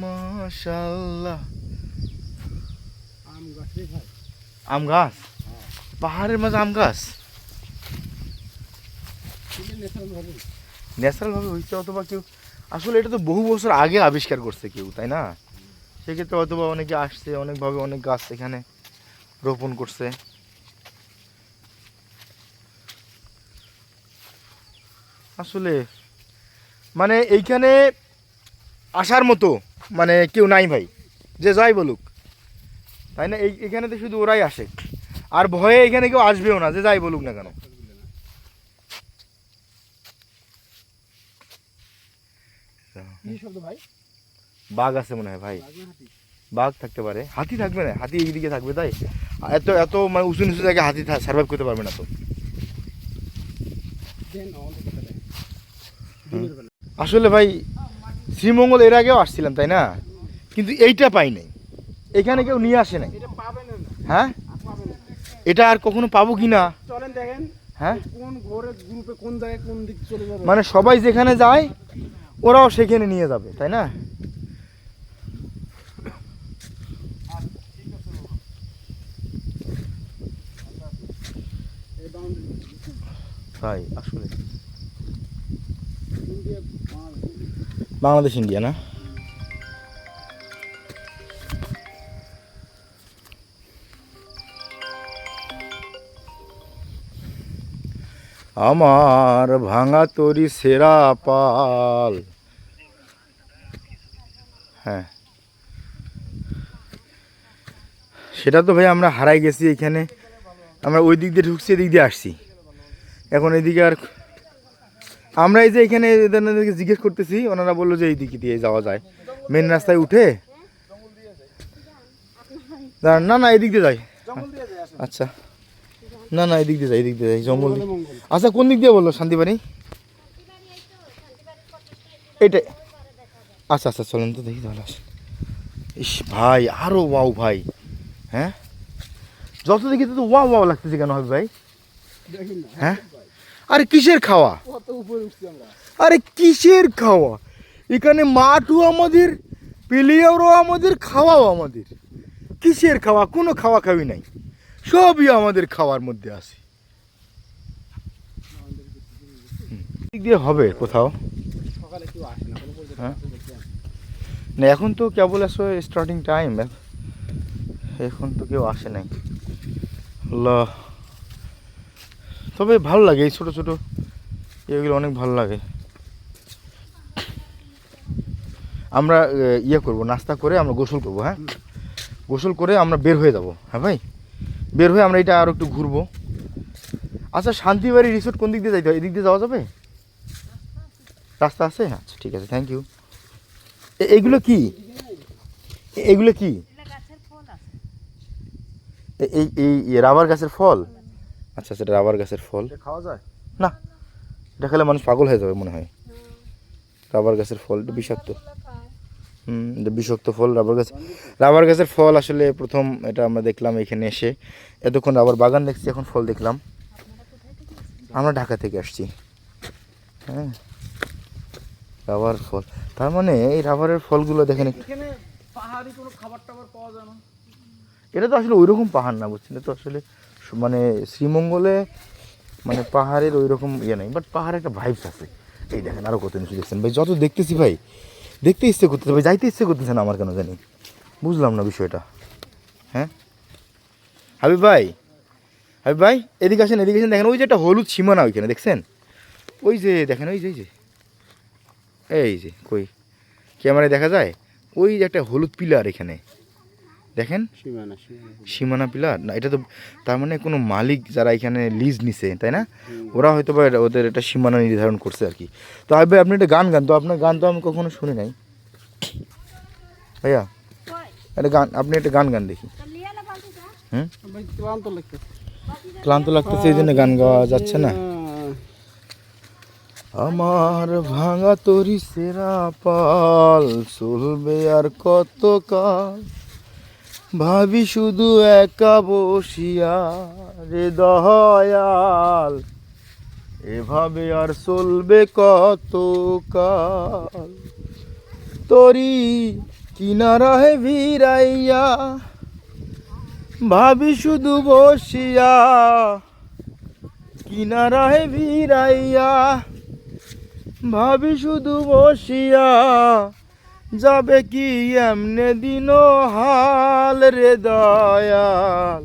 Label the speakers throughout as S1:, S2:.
S1: মাশাল্লাহ
S2: আম গাছ রে ভাই।
S1: আম গাছ? পাহাড়ের মাঝে আম গাছ?
S2: কিন্তু ন্যাচারাল ভাবে
S1: ন্যাচারাল ভাবে হয়েছে অথবা কেউ আসলে এটা তো বহু বছর আগে আবিষ্কার করছে কেউ তাই না? সেক্ষেত্রে অথবা অনেকে আসছে অনেকভাবে অনেক গাছ এখানে রোপণ করছে। আসলে মানে এইখানে আসার মতো মানে কেউ নাই ভাই যে যাই বলুক। তাই না? এই এখানে তো শুধু ওরাই আসে। আর ভয়ে এখানে কেউ আসবেও না যে যাই বলুক না কেন।
S2: ভাই?
S1: বাঘ আছে মনে হয় ভাই।
S2: বাঘ
S1: থাকতে পারে। হাতি থাকবে না হাতি এইদিকে থাকবে তাই? এত এত মানে উঁচু নিচু জায়গায় হাতি সার্ভাইভ করতে পারবে না তো। আসলে ভাই শ্রীমঙ্গল এর আগেও আসছিলাম তাই না? কিন্তু এইটা পাই নাই। এখানে কেউ নিয়ে আসে নাই। হ্যাঁ? এটা আর কখনো পাবো কি না?
S2: দেখেন
S1: হ্যাঁ? মানে সবাই যেখানে যায় ওরাও সেখানে নিয়ে যাবে তাই না? তাই আসলে
S2: ইন্ডিয়া, বাংলাদেশ।
S1: বাংলাদেশ, ইন্ডিয়া, না? আমার ভাঙা তরি সেরা পাল। হ্যাঁ। সেটা তো ভাই আমরা হারাই গেছি এখানে। আমরা ওই দিক দিয়ে ঢুকছি, এদিক দিয়ে আসছি। এখন এদিকে আর আমরা এই যে এখানে এদেরকে জিজ্ঞেস করতেছি ওনারা বলল যে এই দিকে দিয়ে যাওয়া যায়। মেন রাস্তায় উঠে না না এদিক দিয়ে যাই। আচ্ছা। না না এদিক দিয়ে যাই এদিক দিয়ে যাই জঙ্গল। আচ্ছা কোন দিক দিয়ে বলল শান্তিবাড়ি? এইটাই আচ্ছা আচ্ছা চলেন তো দেখি তাহলে আসেন ইস ভাই আরও ওয়াও ভাই। হ্যাঁ? যত দেখি তত ওয়াও ওয়াও লাগতেছে কেন হবে ভাই? হ্যাঁ? আরে কিসের খাওয়া। আরে কিসের খাওয়া? এখানে মাঠও আমাদের প্লেয়ারও আমাদের খাওয়াও আমাদের। কিসের খাওয়া? কোনো খাওয়া খাওয়ি নাই। সবই আমাদের খাওয়ার মধ্যে আছে। দিয়ে হবে কোথাও।
S2: আসে না,
S1: হ্যাঁ? না। এখন তো কেবল আসলে স্টার্টিং টাইম এখন তো কেউ আসে নাই। আল্লাহ। তবে ভালো লাগে এই ছোটো ছোটো এগুলো অনেক ভালো লাগে। আমরা ইয়ে করব নাস্তা করে আমরা গোসল করব হ্যাঁ? গোসল করে আমরা বের হয়ে যাব হ্যাঁ ভাই? বের হয়ে আমরা এটা আরও একটু ঘুরবো। আচ্ছা শান্তিবাড়ি রিসোর্ট কোন দিক দিয়ে যাইতে হয়? এদিক দিয়ে যাওয়া যাবে? রাস্তা আছে? আচ্ছা ঠিক আছে থ্যাংক ইউ এগুলো কি? এগুলো কি? এই এই রাবার গাছের ফল? আচ্ছা সেটা রাবার গাছের ফল।
S2: খাওয়া যায়?
S1: না এটা খেলে মানুষ পাগল হয়ে যাবে মনে হয়। রাবার গাছের ফল এটা বিষাক্ত। হুম এটা বিষাক্ত ফল রাবার গাছ রাবার গাছের ফল আসলে প্রথম এটা আমরা দেখলাম এখানে এসে। এতক্ষণ রাবার বাগান দেখছি এখন ফল দেখলাম। আমরা ঢাকা থেকে আসছি। হ্যাঁ রাবার ফল। তার মানে এই রাবারের ফলগুলো দেখেন একটু
S2: এখানে খাবার টাবার পাওয়া যায় না।
S1: এটা তো আসলে ওইরকম পাহাড় না বুঝছেন? এটা তো আসলে মানে শ্রীমঙ্গলে মানে পাহাড়ের ওই রকম ইয়ে নাই বাট পাহাড়ে একটা ভাইবস আছে। এই দেখেন আরও কত নিচু দেখছেন। ভাই, যত দেখতেছি ভাই, দেখতে ইচ্ছে করতেছে, ভাই, যাইতে ইচ্ছে করতেছে না আমার কেন জানি। বুঝলাম না বিষয়টা। হ্যাঁ? হাবিব ভাই হাবিব ভাই, এদিকে আসেন এদিকে আসেন। দেখেন, ওই যে একটা হলুদ সীমানা ওইখানে, দেখছেন? ওই যে, দেখেন, ওই যে এই যে। এই যে, কই? ক্যামেরায় দেখা যায়? ওই যে একটা হলুদ পিলার এখানে। দেখেন?
S2: সীমানা
S1: পিলার? না এটা তো তার মানে কোনো মালিক যারা এখানে লিজ নিছে তাই না? ওরা হয়তো বা এটা- ওদের একটা সীমানা নির্ধারণ করছে আর কি। তো ভাই আপনি একটা গান গান। তো আপনার গান তো আমি কখনো শুনি নাই। ভাইয়া একটা গান আপনি একটা গান গান দেখি। হুম?
S2: লাগতেছে
S1: ক্লান্ত লাগতেছে এই জন্য গান গাওয়া যাচ্ছে না। আমার ভাঙা তরি সেরা পাল চলবে আর কত কাল? ভাবি শুধু একা বসিয়া রে দয়াল, এভাবে আর চলবে কত কাল তরি কিনারায় ভিড়াইয়া ভাবি শুধু বসিয়া কিনারায় ভিড়াইয়া, ভাবি শুধু বসিয়া যাবে কি এমনে দিন হাল রে দয়াল?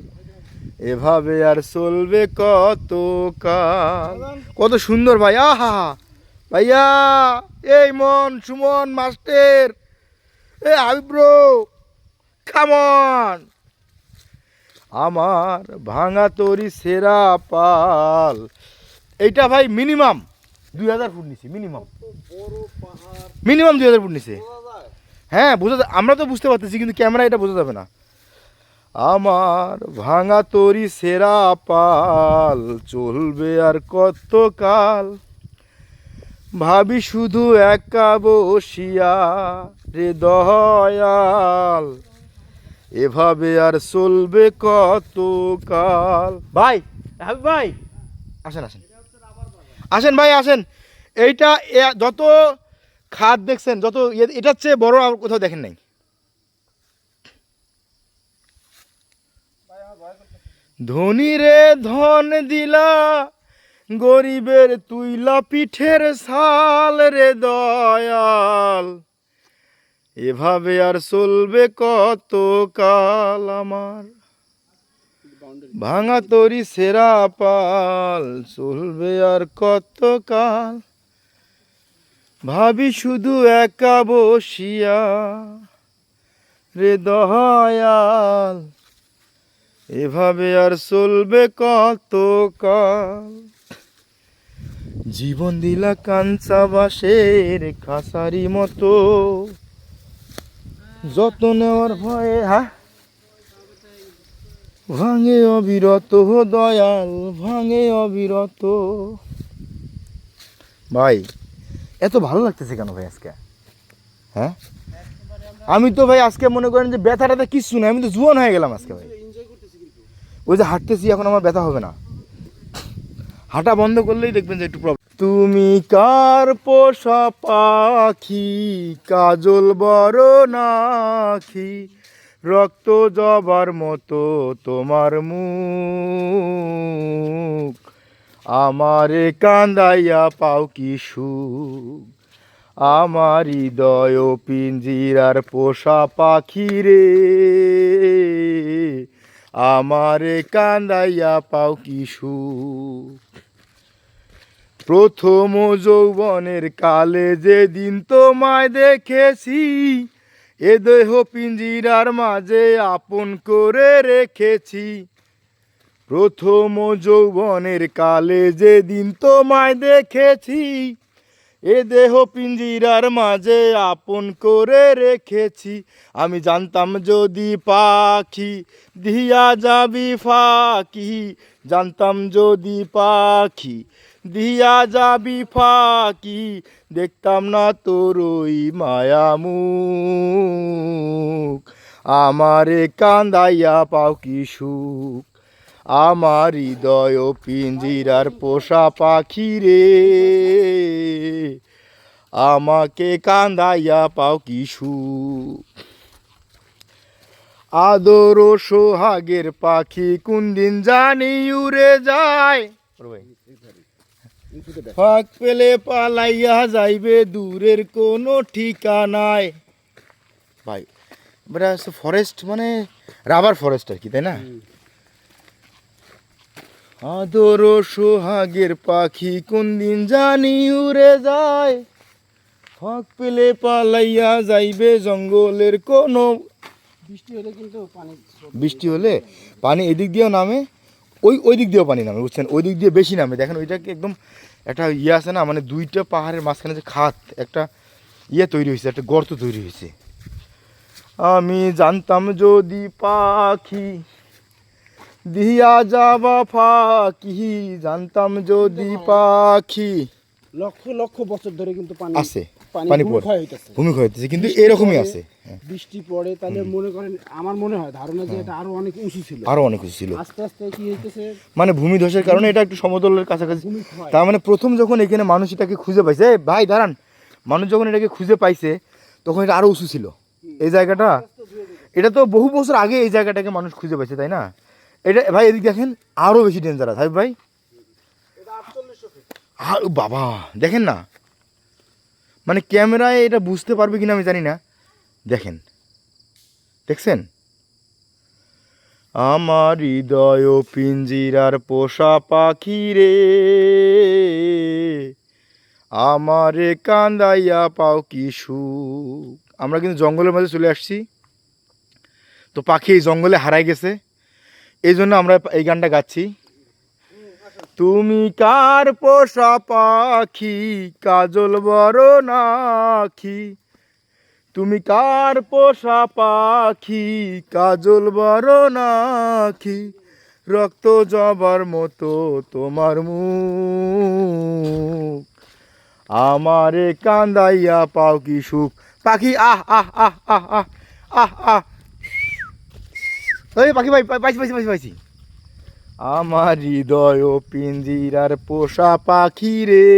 S1: এভাবে আর চলবে কত কাল? কত সুন্দর ভাই আহা! ভাইয়া এই মন সুমন মাস্টার এ আবিব্রো কামন আমার ভাঙা তরি সেরা পাল। এইটা ভাই মিনিমাম দুই হাজার ফুট নিছে মিনিমাম মিনিমাম দুই হাজার ফুট নিছে হ্যাঁ বোঝা যা- আমরা তো বুঝতে পারতেছি কিন্তু ক্যামেরা এটা বোঝা যাবে না। আমার ভাঙা তরি সেরা পাল চলবে আর কত কাল ভাবি শুধু একা বসিয়া রে দয়াল এভাবে আর চলবে কত কাল ভাই হাবিব ভাই। আসেন আসেন। আসেন ভাই আসেন। এইটা যত খাদ দেখছেন, যত এ- এটার চেয়ে বড় আর কোথাও দেখেন নাই। ধনী রে ধন দিলা, গরিবের তুইলা পিঠের সাল রে দয়াল। এভাবে আর চলবে কত কাল আমার। ভাঙা তরি সেরা পাল, চলবে আর কত কাল? ভাবি শুধু একা বসিয়া রে দয়াল, এভাবে আর চলবে কত কাল জীবন দিলা কাঞ্চা বাসের খাসারি মতো, যত্ন নেওয়ার ভয়ে হ্যাঁ ভাঙে অবিরত দয়াল, ভাঙে অবিরত। ভাই এত ভালো লাগতেছে কেন ভাই আজকে? হ্যাঁ? আমি তো ভাই আজকে মনে করেন যে ব্যথাটাতে কিচ্ছু না আমি তো জুয়ান হয়ে গেলাম আজকে ভাই। ওই যে হাঁটতেছি, এখন আমার ব্যথা হবে না। হাঁটা বন্ধ করলেই দেখবেন যে একটু প্রবলেম তুমি কার পোষা পাখি, কাজল বড় নাখি রক্ত জবার মতো তোমার মুখ। আমারে কান্দাইয়া পাও কি সুখ? আমার হৃদয় পিঞ্জিরার পোষা পাখি রে। আমারে কান্দাইয়া পাও কি সুখ? প্রথম যৌবনের কালে যেদিন তোমায় দেখেছি, এ দেহ পিঞ্জিরার মাঝে আপন করে রেখেছি। প্রথম যৌবনের কালে যেদিন তোমায় দেখেছি, এ দেহ পিঞ্জিরার মাঝে আপন করে রেখেছি। আমি জানতাম যদি পাখি দিয়া যাবি ফাঁকি, জানতাম যদি পাখি দিয়া যাবি ফাঁকি, দেখতাম না তোর ওই মায়ামুখ আমারে কান্দাইয়া পাও কি সুখ? আমার হৃদয় পিঞ্জিরার পোষা পাখি রে আমাকে কান্দাইয়া পাও কি সুখ আদর সোহাগের পাখি কোন দিন জানি উড়ে যায়। ফাঁক পেলে পালাইয়া যাইবে দূরের কোনো ঠিকানায়। ভাই ফরেস্ট মানে রাবার ফরেস্ট আর কি তাই না? আদর সোহাগের পাখি কোন দিন জানি উড়ে যায়। ফাঁক পেলে পালাইয়া যাইবে জঙ্গলের কোনো
S2: বৃষ্টি হলে কিন্তু পানি
S1: বৃষ্টি হলে পানি এদিক দিয়েও নামে ওই ওই দিক দিয়েও পানি নামে বুঝছেন? ওই দিক দিয়ে বেশি নামে। দেখেন ওইটাকে একদম একটা ইয়ে আছে না মানে দুইটা পাহাড়ের মাঝখানে যে খাত একটা ইয়ে তৈরি হয়েছে একটা গর্ত তৈরি হয়েছে। আমি জানতাম যদি পাখি দিয়া যাবা ফাঁকি জানতাম যদি পাখি।
S2: লক্ষ লক্ষ বছর ধরে কিন্তু পানি
S1: আছে
S2: পানি। ক্ষয় হইতেছে।
S1: ভূমিক্ষয় হইতেছে কিন্তু এরকমই আছে। হ্যাঁ,
S2: বৃষ্টি পড়ে তাহলে মনে করেন আমার মনে হয় ধারণা যে এটা আরও অনেক উঁচু ছিল।
S1: আরও অনেক কিছু ছিল।
S2: আস্তে আস্তে কি হইতেছে?
S1: মানে ভূমিধসের কারণে এটা একটু সমতলের কাছাকাছি তার মানে প্রথম যখন এখানে মানুষ এটাকে খুঁজে পাইছে ভাই দাঁড়ান। মানুষ যখন এটাকে খুঁজে পাইছে তখন এটা আরও উঁচু ছিল। এই জায়গাটা এটা তো বহু বছর আগে এই জায়গাটাকে মানুষ খুঁজে পাইছে তাই না? এটা ভাই এদিক দেখেন আরও বেশি ডেঞ্জারাস হাবিব ভাই? আর বাবা দেখেন না? মানে ক্যামেরায় এটা বুঝতে পারবে কিনা আমি জানি না। দেখেন। দেখছেন? আমার হৃদয় পিঞ্জিরার পোষা পাখি রে। আমারে কান্দাইয়া পাও কি সুখ। আমরা কিন্তু জঙ্গলের মাঝে চলে আসছি। তো পাখি এই জঙ্গলে হারাই গেছে। এই জন্য আমরা এই গানটা গাচ্ছি। তুমি কার পোষা পাখি, কাজল বড় নাখি তুমি কার পোষা পাখি, কাজল বড় নাখি রক্ত জবার মতো তোমার মুখ। আমারে কান্দাইয়া পাও কি সুখ? পাখি, আহ আহ আহ আহ আহ আহ আহ। ওই পাখি ভাই পাইছি পাইছি পাইছি পাইছি। আমার হৃদয় পিঞ্জিরার পোষা পাখি রে।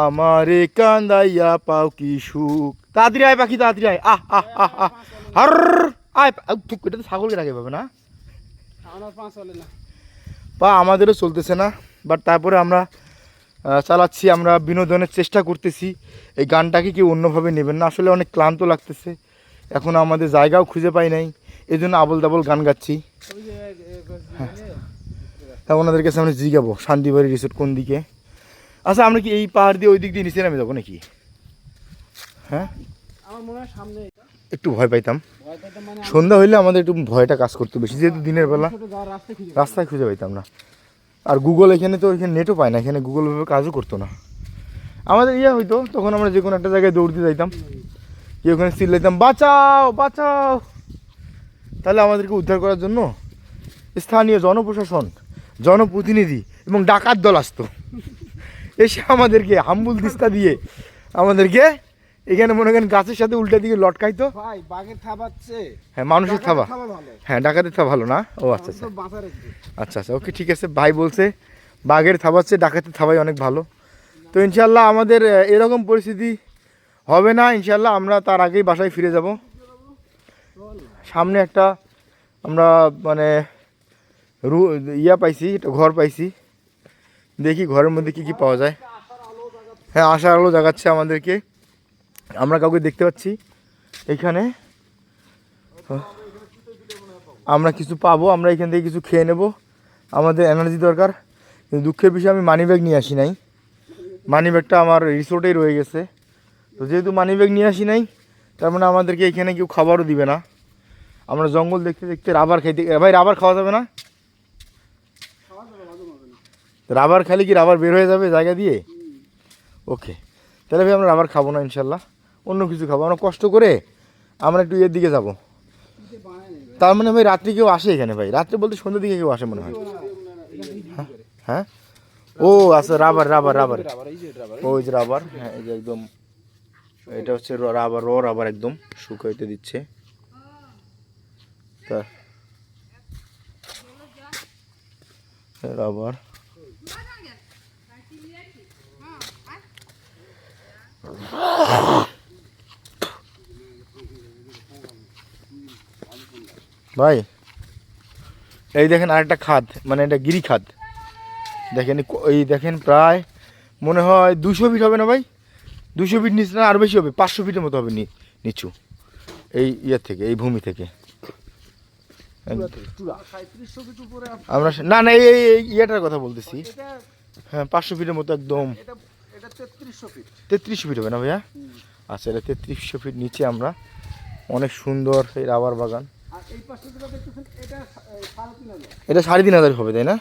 S1: আমারে কান্দাইয়া পাও কি সুখ। তাড়াতাড়ি আয় পাখি তাড়াতাড়ি আয়। আহ আহ আহ আহ। হর আয় আউ, এটা তো ছাগলকে রাখে পাবে না? বা আমাদেরও চলতেছে না বাট তারপরে আমরা চালাচ্ছি আমরা বিনোদনের চেষ্টা করতেছি। এই গানটাকে কেউ অন্যভাবে নেবেন না। আসলে অনেক ক্লান্ত লাগতেছে। এখন আমাদের জায়গাও খুঁজে পাই নাই। এই জন্য আবল তাবল গান গাচ্ছি।
S2: হ্যাঁ।
S1: তা ওনাদের কাছে আমরা জিগাবো শান্তিবাড়ি রিসোর্ট কোন দিকে? আচ্ছা আমরা কি এই পাহাড় দিয়ে ওই দিক দিয়ে নিচে নামে যাব নাকি? হ্যাঁ? একটু ভয় পাইতাম।
S2: মানে
S1: সন্ধ্যা হইলে আমাদের একটু ভয়টা কাজ করতো বেশি যেহেতু দিনের বেলা। রাস্তায় খুঁজে পাইতাম। না। আর গুগল এখানে তো এখানে নেটও পায় না এখানে গুগল ভাবে কাজও করতো না। আমাদের ইয়ে হইতো তখন আমরা যে কোনো একটা জায়গায় দৌড়তে যাইতাম। কি ওখানে চিল্লাইতাম বাঁচাও বাঁচাও। তাহলে আমাদেরকে উদ্ধার করার জন্য স্থানীয় জনপ্রশাসন জনপ্রতিনিধি এবং ডাকাত দল আসতো। এসে আমাদেরকে হাম্বুল দিস্তা দিয়ে আমাদেরকে এখানে মনে করেন গাছের সাথে উল্টা দিকে লটকাইতো।
S2: ভাই বাঘের থাবাচ্ছে
S1: হ্যাঁ মানুষের থাবা। হ্যাঁ ডাকাতের থাবা ভালো না? ও আচ্ছা আচ্ছা। আচ্ছা আচ্ছা ওকে ঠিক আছে ভাই বলছে বাঘের থাবাচ্ছে ডাকাতের থাবাই অনেক ভালো। তো ইনশাল্লাহ আমাদের এরকম পরিস্থিতি হবে না ইনশাল্লাহ আমরা তার আগেই বাসায় ফিরে যাব। সামনে একটা আমরা মানে রু, ইয়া পাইছি, একটা ঘর পাইছি। দেখি ঘরের মধ্যে কি কি পাওয়া যায়। হ্যাঁ আশার আলো জাগাচ্ছে আমাদেরকে। আমরা কাউকে দেখতে পাচ্ছি এখানে। আমরা কিছু পাবো, আমরা এখান থেকে কিছু খেয়ে নেব। আমাদের এনার্জি দরকার। দুঃখের বিষয়, আমি মানি ব্যাগ নিয়ে আসি নাই। মানি ব্যাগটা আমার রিসোর্টেই রয়ে গেছে। তো যেহেতু মানি ব্যাগ নিয়ে আসি নাই তার মানে আমাদেরকে এখানে কেউ খাবারও দিবে না। আমরা জঙ্গল দেখতে দেখতে রাবার খাইতে ভাই রাবার খাওয়া যাবে না? রাবার খালি কি রাবার বের হয়ে যাবে জায়গা দিয়ে? ওকে। তাহলে ভাই আমরা রাবার খাব না ইনশাল্লাহ। অন্য কিছু খাব। আমরা কষ্ট করে আমরা একটু ইয়ের দিকে যাব। তার মানে ভাই রাত্রি কেউ আসে এখানে ভাই? রাত্রে বলতে সন্ধ্যের দিকে কেউ আসে মনে হয়? হ্যাঁ? হ্যাঁ ও আচ্ছা রাবার রাবার রাবার।
S2: রাবার এই রাবার।
S1: ওই যে রাবার। হ্যাঁ এই যে একদম এটা হচ্ছে রাবার, র রাবার একদম শুকাইতে দিচ্ছে। তা, রাবার। ভাই, এই দেখেন আরেকটা খাদ মানে এটা গিরি খাদ। দেখেন এই দেখেন প্রায়, মনে হয় দুশো ফিট হবে না ভাই? দুশো ফিট নিচে না আরও বেশি হবে পাঁচশো ফিটের মতো হবে নি- নিচু। এই ইয়ের থেকে এই ভূমি থেকে। আমরা না না এই ইয়েটার কথা বলতেছি। হ্যাঁ পাঁচশো ফিটের মতো একদম।
S2: তেত্রিশশো ফিট
S1: হবে না ভাইয়া? আচ্ছা এটা তেত্রিশশো ফিট নিচে আমরা অনেক সুন্দর এই রাবার বাগান। এটা সাড়ে তিন হাজার। হবে তাই না?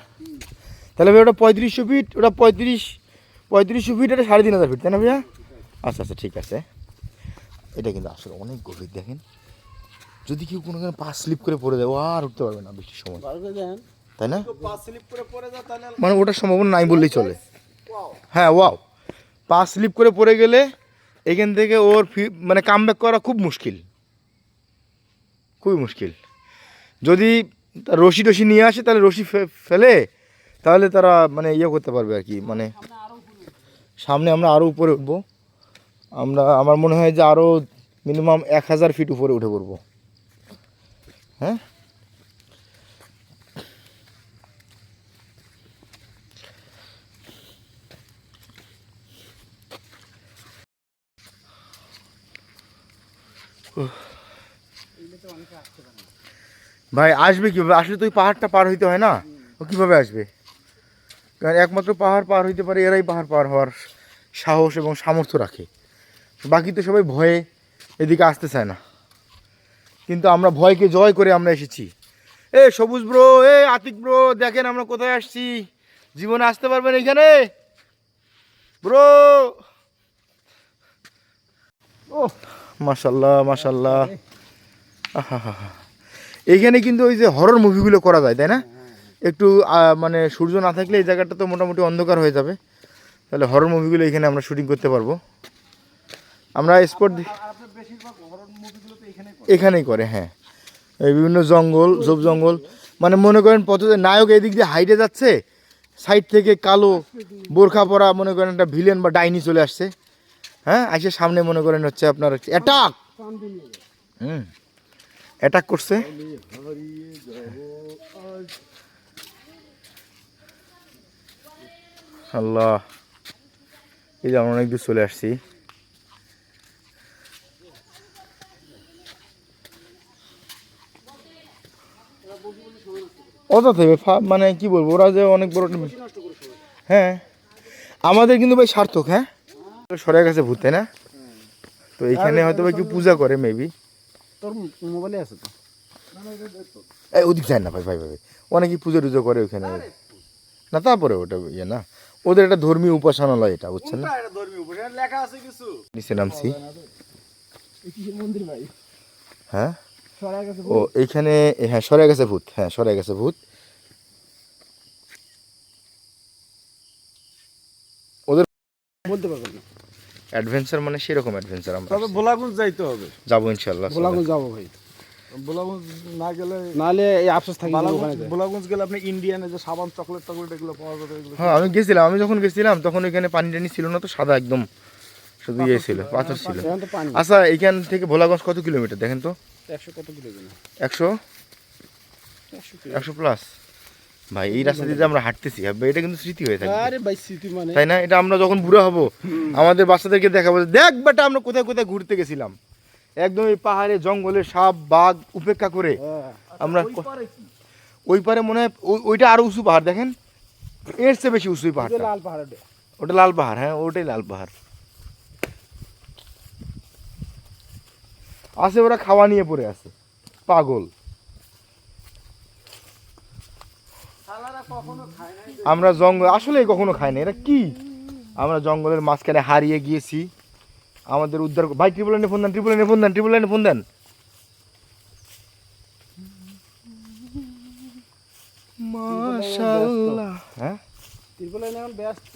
S1: তাহলে ভাই ওটা পঁয়ত্রিশশো ফিট ওটা পঁয়ত্রিশ পঁয়ত্রিশশো ফিট এটা সাড়ে তিন হাজার ফিট তাই না ভাইয়া? আচ্ছা আচ্ছা ঠিক আছে। এটা কিন্তু আসলে অনেক গভীর দেখেন। যদি কেউ কোনো পা স্লিপ করে পড়ে যায় ও আর উঠতে পারবে না বৃষ্টির সময়। তাই না?
S2: পা স্লিপ করে পড়ে
S1: মানে ওটার সম্ভাবনা নাই বললেই চলে। হ্যাঁ ওয়াও পা স্লিপ করে পড়ে গেলে এখান থেকে ওর ফি- মানে কাম করা খুব মুশকিল। খুবই মুশকিল। যদি তার রশি টসি নিয়ে আসে তাহলে রশি ফেলে তাহলে তারা মানে ইয়ে করতে পারবে আর কি মানে সামনে আমরা আরও উপরে উঠবো। আমরা, আমার মনে হয় যে আরও মিনিমাম এক হাজার ফিট উপরে উঠে পড়ব। হ্যাঁ? ভাই, আসবে কীভাবে? আসলে তো ওই পাহাড়টা পার হইতে হয় না। ও কীভাবে আসবে? কারণ একমাত্র পাহাড় পার হইতে পারে, এরাই পাহাড় পার হওয়ার সাহস এবং সামর্থ্য রাখে। বাকি তো সবাই ভয়ে এদিকে আসতে চায় না। কিন্তু আমরা ভয়কে জয় করে আমরা এসেছি। এ সবুজ ব্রো, এ আতিক ব্রো, দেখেন আমরা কোথায় আসছি। জীবনে আসতে পারবেন এখানে? ব্রো! ও মাশাল্লাহ আহা এইখানে কিন্তু ওই যে হরর মুভিগুলো করা যায়, তাই না? একটু মানে সূর্য না থাকলে এই জায়গাটা তো মোটামুটি অন্ধকার হয়ে যাবে। তাহলে হরর মুভিগুলো এখানে আমরা শুটিং করতে পারব। আমরা স্পট এখানেই করে হ্যাঁ। বিভিন্ন জঙ্গল, ঝোপ জঙ্গল। মানে মনে করেন পথে নায়ক এদিক দিয়ে হাইটে যাচ্ছে, সাইড থেকে কালো বোরখা পরা মনে করেন একটা ভিলেন বা ডাইনি চলে আসছে। হ্যাঁ আসে সামনে মনে করেন হচ্ছে আপনার অ্যাটাক হুম। অ্যাটাক করছে। আল্লাহ। এই যে আমরা অনেক দূর চলে আসছি। অত থেকে মানে কি বলব ওরা যে অনেক বড় হ্যাঁ আমাদের কিন্তু ভাই সার্থক হ্যাঁ? সরে গেছে ভূত তাই না? তো এইখানে হয়তো বা কেউ পূজা করে মেবি
S2: তোর মোবাইলে আছে তো।
S1: এই ওদিক যায় না ভাই ভাই ভাই। অনেকেই পুজো টুজো করে ওখানে না তারপরে ওটা ইয়ে না। ওদের একটা ধর্মীয় উপাসনালয় এটা বুঝছেন না?
S2: ধর্মীয় উপরে আছে
S1: নিচে নামছি।
S2: ভাই?
S1: হ্যাঁ? ও এইখানে হ্যাঁ সরে গেছে ভূত হ্যাঁ সরে গেছে ভূত।
S2: বলতে পারবেন না।
S1: অ্যাডভেঞ্চার মানে সেরকম অ্যাডভেঞ্চার আমরা
S3: তবে ভোলাগঞ্জ যাইতে হবে।
S1: যাব ইনশাল্লাহ
S2: ভোলাগঞ্জ যাব ভাই।
S3: ভোলাগঞ্জ না গেলে
S2: নাহলে এই আফসোস থাকি।
S3: ভোলাগঞ্জ গেলে আপনি ইন্ডিয়ানে যে সাবান চকলেট টকলেট এগুলো পাওয়া যাবে এগুলো
S1: হ্যাঁ আমি গেছিলাম আমি যখন গেছিলাম তখন ওইখানে পানি টানি ছিল না তো সাদা একদম শুধু ইয়ে ছিল পাথর ছিল।
S2: সেখানে তো পানি।
S1: আচ্ছা এইখান থেকে ভোলাগঞ্জ কত কিলোমিটার দেখেন তো?
S2: একশো কত কিলোমিটার?
S1: একশো?
S2: একশো
S1: একশো প্লাস ভাই এই রাস্তা দিয়ে যে আমরা হাঁটতেছি এটা কিন্তু স্মৃতি হয়ে থাকবে।
S2: আরে ভাই স্মৃতি মানে?
S1: তাই না? এটা আমরা যখন বুড়ো হব আমাদের বাচ্চাদেরকে দেখাবো দেখ বেটা আমরা কোথায় কোথায় ঘুরতে গেছিলাম। একদম এই পাহাড়ে জঙ্গলে সাপ বাঘ উপেক্ষা করে
S2: হ্যাঁ।
S1: আমরা ওই পারে মনে হয় ওইটা আরও উঁচু পাহাড় দেখেন? এর চেয়ে বেশি উঁচু পাহাড়টা।
S2: লাল পাহাড় ওটা।
S1: ওটা লাল পাহাড় হ্যাঁ ওটাই লাল পাহাড়। আছে ওরা খাওয়া নিয়ে পড়ে আছে পাগল। আমরা জঙ্গল আসলে কখনো খাই না এরা কি? আমরা জঙ্গলের মাঝখানে হারিয়ে গিয়েছি। আমাদের উদ্ধার ভাই ট্রিপল লাইনে ফোন দেন ট্রিপল লাইনে ফোন দেন ট্রিপল লাইনে ফোন দেন। হ্যাঁ?
S2: ব্যস্ত।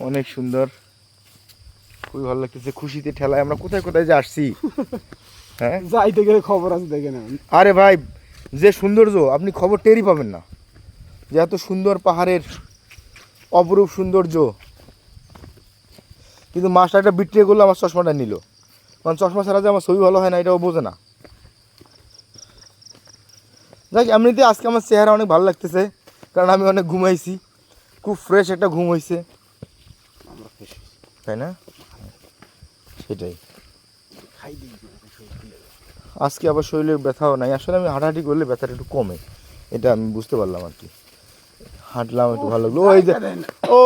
S1: অনেক সুন্দর। খুবই ভালো লাগতেছে খুশিতে ঠেলায়। আমরা কোথায় কোথায় যে আসছি? হ্যাঁ?
S2: যাইতে গেলে খবর আছে দেখে না
S1: আরে ভাই যে সৌন্দর্য আপনি খবর টেরই পাবেন না। যে এত সুন্দর পাহাড়ের অপরূপ সৌন্দর্য। কিন্তু মাছটা একটা বিট্রিয়ে করল আমার চশমাটা নিল। কারণ চশমা ছাড়া যে আমার ছবি ভালো হয় না এটাও বোঝে না। যাক এমনিতে আজকে আমার চেহারা অনেক ভালো লাগতেছে কারণ আমি অনেক ঘুমাইছি। খুব ফ্রেশ একটা ঘুম হয়েছে তাই না? সেটাই। আজকে আবার শরীরের ব্যথাও নাই। আসলে আমি হাঁটাহাঁটি করলে ব্যথাটা একটু কমে। এটা আমি বুঝতে পারলাম আর কি। হাঁটলাম একটু ভালো লাগল। ওই যে ও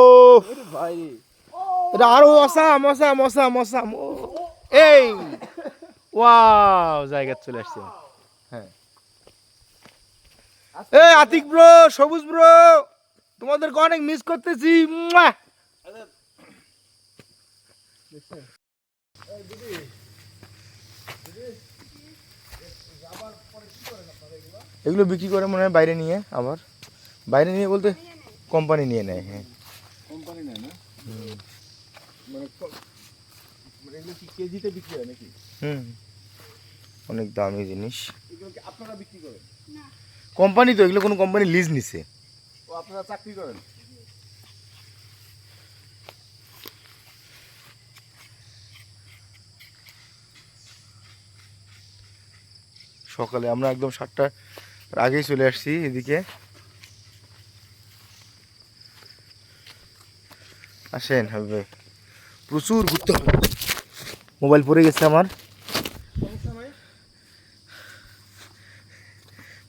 S2: ভাই।
S1: এটা আরও অসাম অসাম অসাম ও এই। ওয়াও জায়গা চলে আসছে। হ্যাঁ। এই আতিক ব্রো সবুজ ব্রো তোমাদেরকে অনেক মিস করতেছি! এগুলো বিক্রি করে মনে হয় বাইরে নিয়ে আবার। বাইরে নিয়ে বলতে কোম্পানি নিয়ে নেয় হ্যাঁ।
S3: কোম্পানি নেয় না? মানে মানে
S1: অনেক দামি জিনিস।
S3: আপনারা বিক্রি
S1: কোম্পানি তো এগুলো কোনো কোম্পানি লিজ নিছে।
S3: আপনারা
S1: সকালে আমরা একদম সাতটার আগেই চলে আসছি এদিকে। আসেন হাবিব ভাই। প্রচুর ঘুরতে হবে। মোবাইল পড়ে গেছে আমার।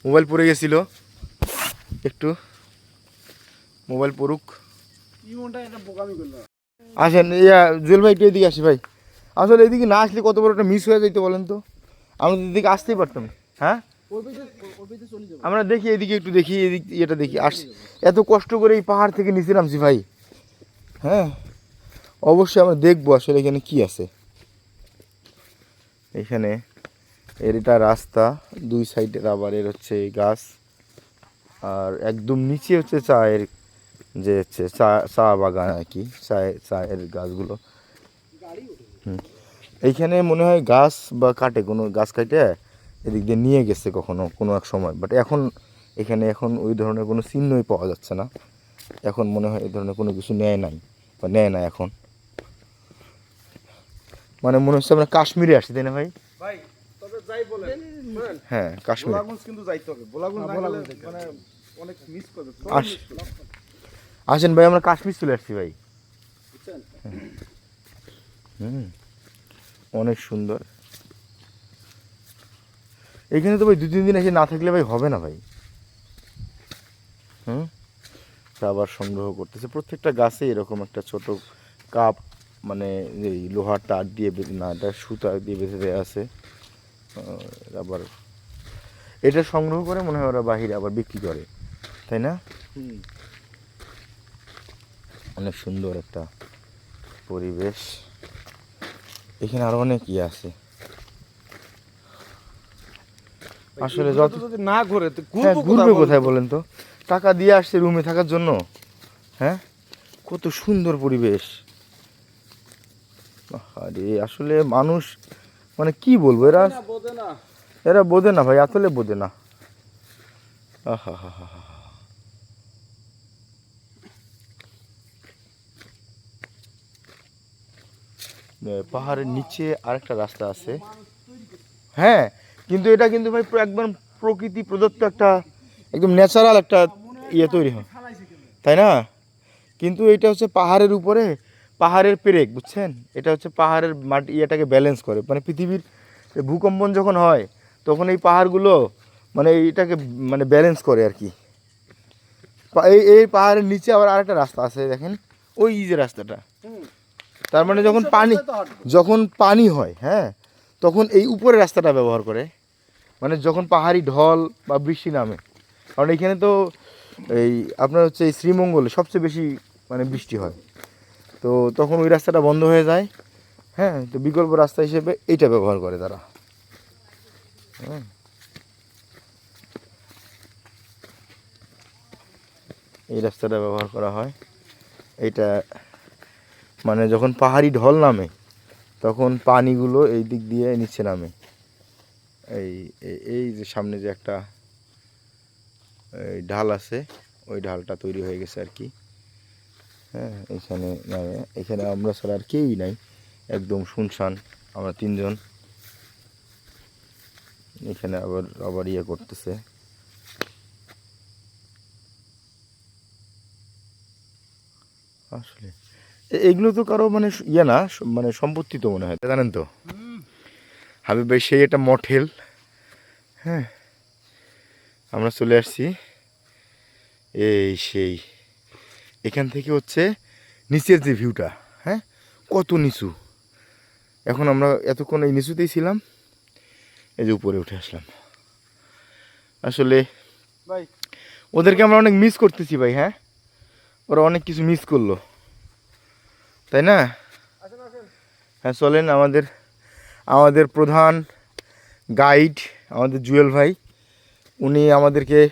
S1: মোবাইল পড়ে গেছিল। একটু মোবাইল পড়ুক। আসেন, ইয়া, জুয়েল ভাই একটু এদিকে আসি ভাই। আসলে এদিকে না আসলে কত বড় একটা মিস হয়ে যাইতে বলেন তো। আমরা এদিকে আসতেই পারতাম হ্যাঁ? আমরা দেখি এদিকে একটু দেখি, এদিক এটা দেখি। আস এত কষ্ট করে এই পাহাড় থেকে নিচে নামছি ভাই। হ্যাঁ? অবশ্যই আমরা দেখব আসলে এখানে কি আছে। এখানে এর এটা রাস্তা, দুই সাইডে রাবারের হচ্ছে গাছ, আর একদম নিচে হচ্ছে চায়ের যে হচ্ছে চা চা বাগান আর কি চায়ের চায়ের গাছগুলো। হুম। এইখানে মনে হয় গাছ বা কাটে কোনো গাছ কাটে, এদিক দিয়ে নিয়ে গেছে কখনো কোনো এক সময় বাট এখন এখানে এখন ওই ধরনের কোনো চিহ্নই পাওয়া যাচ্ছে না। এখন মনে হয় এই ধরনের কোনো কিছু নেয় নাই বা নেয় না এখন। মানে মনে হচ্ছে আমরা কাশ্মীরে আসি তাই না ভাই?
S3: ভাই তবে যাই বলেন।
S1: হ্যাঁ কাশ্মীর।
S3: কিন্তু যাইতে হবে। বোলাগঞ্জ
S2: হ্যাঁ,
S3: মানে অনেক মিস করবে।
S1: আসেন ভাই আমরা কাশ্মীর চলে আসছি ভাই। হুম অনেক সুন্দর। এখানে তো ভাই দু তিন দিন এসে না থাকলে ভাই হবে না ভাই। হুম? আবার সংগ্রহ করতেছে। প্রত্যেকটা গাছে এরকম একটা ছোট কাপ মানে এই লোহার তার দিয়ে বেঁধে না এটা সুতা দিয়ে বেঁধে দেওয়া আছে। আবার এটা সংগ্রহ করে মনে হয় ওরা বাহিরে আবার বিক্রি করে তাই না? অনেক সুন্দর একটা পরিবেশ। এখানে আরও অনেক ইয়ে আছে। আসলে যত
S3: না ঘুরে
S1: হ্যাঁ
S3: ঘুরবো কোথায়
S1: বলেন তো? টাকা দিয়ে আসছে রুমে থাকার জন্য। হ্যাঁ? কত সুন্দর পরিবেশ। আরে আসলে মানুষ মানে কি বলব এরা
S2: না
S1: এরা বোঝে না ভাই আসলে বোঝে না। আহা হা হা হা পাহাড়ের নিচে আরেকটা রাস্তা আছে। হ্যাঁ কিন্তু এটা কিন্তু ভাই পুরো একদম প্রকৃতি প্রদত্ত একটা একদম ন্যাচারাল একটা ইয়ে তৈরি হয়। তাই না? কিন্তু এটা হচ্ছে পাহাড়ের উপরে পাহাড়ের পেরেক বুঝছেন? এটা হচ্ছে পাহাড়ের মাটি ইয়েটাকে ব্যালেন্স করে। মানে পৃথিবীর ভূকম্পন যখন হয় তখন এই পাহাড়গুলো মানে এইটাকে মানে ব্যালেন্স করে আর কি। এই এই পাহাড়ের নিচে আবার আরেকটা রাস্তা আছে দেখেন? ওই যে রাস্তাটা। তার মানে যখন পানি যখন পানি হয় হ্যাঁ? তখন এই উপরের রাস্তাটা ব্যবহার করে। মানে যখন পাহাড়ি ঢল বা বৃষ্টি নামে কারণ এখানে তো এই আপনার হচ্ছে এই শ্রীমঙ্গলে সবচেয়ে বেশি মানে বৃষ্টি হয়। তো তখন ওই রাস্তাটা বন্ধ হয়ে যায়। হ্যাঁ তো বিকল্প রাস্তা হিসেবে এইটা ব্যবহার করে তারা। হ্যাঁ। এই রাস্তাটা ব্যবহার করা হয়। এইটা মানে যখন পাহাড়ি ঢল নামে, তখন পানিগুলো এই দিক দিয়ে নিচে নামে। এই, এই- যে সামনে যে একটা ঢাল আছে ওই ঢালটা তৈরি হয়ে গেছে আর কি। হ্যাঁ এখানে এখানে আমরা ছাড়া আর কেউই নাই একদম শুনশান আমরা তিনজন। এখানে আবার আবার ইয়ে করতেছে। আসলে এগুলো তো কারও মানে ইয়ে না মানে সম্পত্তি তো মনে হয় জানেন তো? হাবিব ভাই সেই একটা মঠেল। হ্যাঁ আমরা চলে আসছি। এই সেই। এখান থেকে হচ্ছে নিচের যে ভিউটা হ্যাঁ? কত নিচু। এখন আমরা এতক্ষণ এই নিচুতেই ছিলাম। এই যে উপরে উঠে আসলাম। আসলে
S3: ভাই।
S1: ওদেরকে আমরা অনেক মিস করতেছি ভাই হ্যাঁ? ওরা অনেক কিছু মিস করল। তাই না? হ্যাঁ চলেন আমাদের আমাদের প্রধান গাইড আমাদের জুয়েল ভাই। উনি আমাদেরকে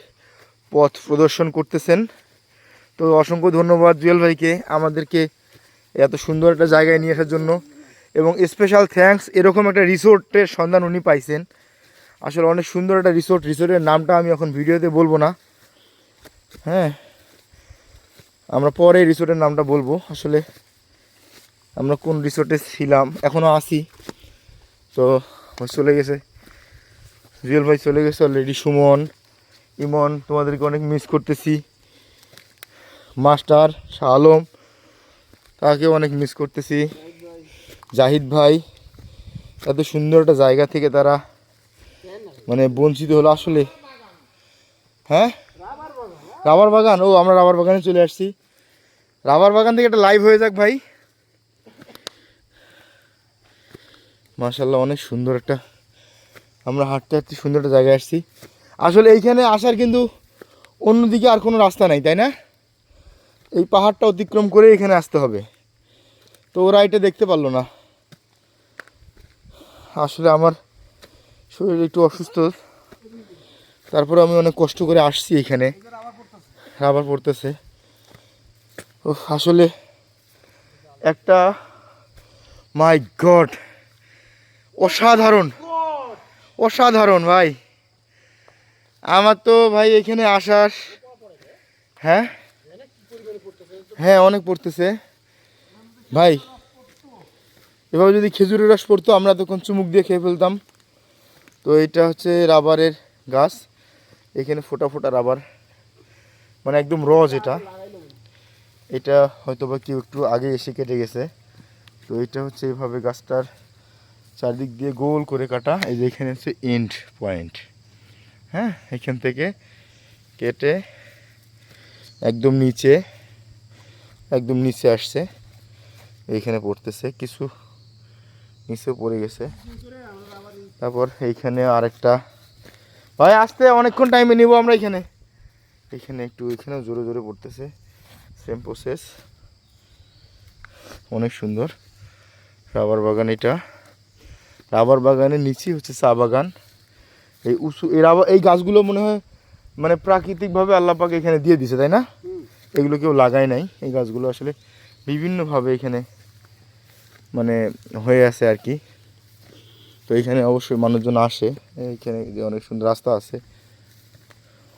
S1: পথ প্রদর্শন করতেছেন। তো অসংখ্য ধন্যবাদ জুয়েল ভাইকে আমাদেরকে এত সুন্দর একটা জায়গায় নিয়ে আসার জন্য। এবং স্পেশাল থ্যাঙ্কস এরকম একটা রিসোর্টের সন্ধান উনি পাইছেন। আসলে অনেক সুন্দর একটা রিসোর্ট রিসোর্টের নামটা আমি এখন ভিডিওতে বলব না। হ্যাঁ আমরা পরে রিসোর্টের নামটা বলব। আসলে আমরা কোন রিসোর্টে ছিলাম এখনও আছি। তো, চলে গেছে। জুয়েল ভাই চলে গেছে অলরেডি সুমন, ইমন, তোমাদেরকে অনেক মিস করতেছি। মাস্টার শাহ আলম তাকে অনেক মিস করতেছি। জাহিদ ভাই, এত সুন্দর একটা জায়গা থেকে তারা মানে বঞ্চিত হলো আসলে। হ্যাঁ? রাবার বাগান, ও আমরা রাবার বাগানে চলে আসছি। রাবার বাগান থেকে একটা লাইভ হয়ে যাক ভাই। মাশাল্লাহ অনেক সুন্দর একটা আমরা হাঁটতে হাঁটতে সুন্দর একটা জায়গায় আসছি। আসলে এইখানে আসার কিন্তু অন্যদিকে আর কোনো রাস্তা নাই, তাই না? এই পাহাড়টা অতিক্রম করে এখানে আসতে হবে। তো ওরা এটা দেখতে পারল না। আসলে আমার শরীর একটু অসুস্থ। তারপরে আমি অনেক কষ্ট করে আসছি এখানে। রাবার পড়তেছে। ও আসলে একটা মাই গড অসাধারণ। অসাধারণ ভাই। আমার তো ভাই এখানে আসার হ্যাঁ? হ্যাঁ অনেক পড়তেছে। ভাই, এভাবে যদি খেজুরের রস পড়তো, আমরা তখন চুমুক দিয়ে খেয়ে ফেলতাম। তো এটা হচ্ছে রাবারের গাছ। এখানে ফোটা ফোটা রাবার। মানে একদম রজ এটা এটা হয়তো বা কেউ একটু আগে এসে কেটে গেছে। তো এটা হচ্ছে এইভাবে গাছটার চারদিক দিয়ে গোল করে কাটা। এই যে এখানে হচ্ছে এন্ড পয়েন্ট হ্যাঁ এখান থেকে কেটে একদম নিচে একদম নিচে আসছে। এইখানে পড়তেছে, কিছু নিচে পড়ে গেছে। তারপর এইখানে আরেকটা। ভাই, আসতে অনেকক্ষণ টাইমে নিব আমরা এখানে। এখানে একটু, এখানেও জোরে জোরে পড়তেছে। সেম প্রসেস অনেক সুন্দর। রাবার বাগান এটা। রাবার বাগানের নিচেই হচ্ছে চা বাগান। এই উঁচু এই রাবার, এই গাছগুলো মনে হয় মানে প্রাকৃতিকভাবে আল্লাহ পাক এখানে দিয়ে দিছে, তাই না? এগুলো কেউ লাগায় নাই, এই গাছগুলো আসলে বিভিন্নভাবে এখানে মানে হয়ে আছে আর কি। তো এখানে অবশ্যই মানুষজন আসে এইখানে যে অনেক সুন্দর রাস্তা আছে,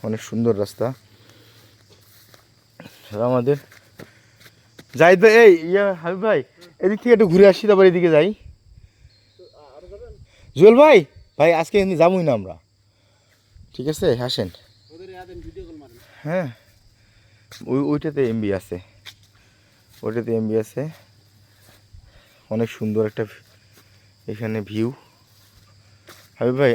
S1: অনেক সুন্দর রাস্তা। আমাদের, যাই ভাই এই, ইয়া, হাবিব ভাই, এদিক থেকে একটু ঘুরে আসি, তারপর এদিকে যাই। জুয়েল ভাই ভাই, আজকে এমনি যাবোই না আমরা। ঠিক আছে, আসেন। হ্যাঁ ওই ওইটাতে এমবি আছে। ওইটাতে এমবি আছে। অনেক সুন্দর একটা এখানে ভিউ হাবিব ভাই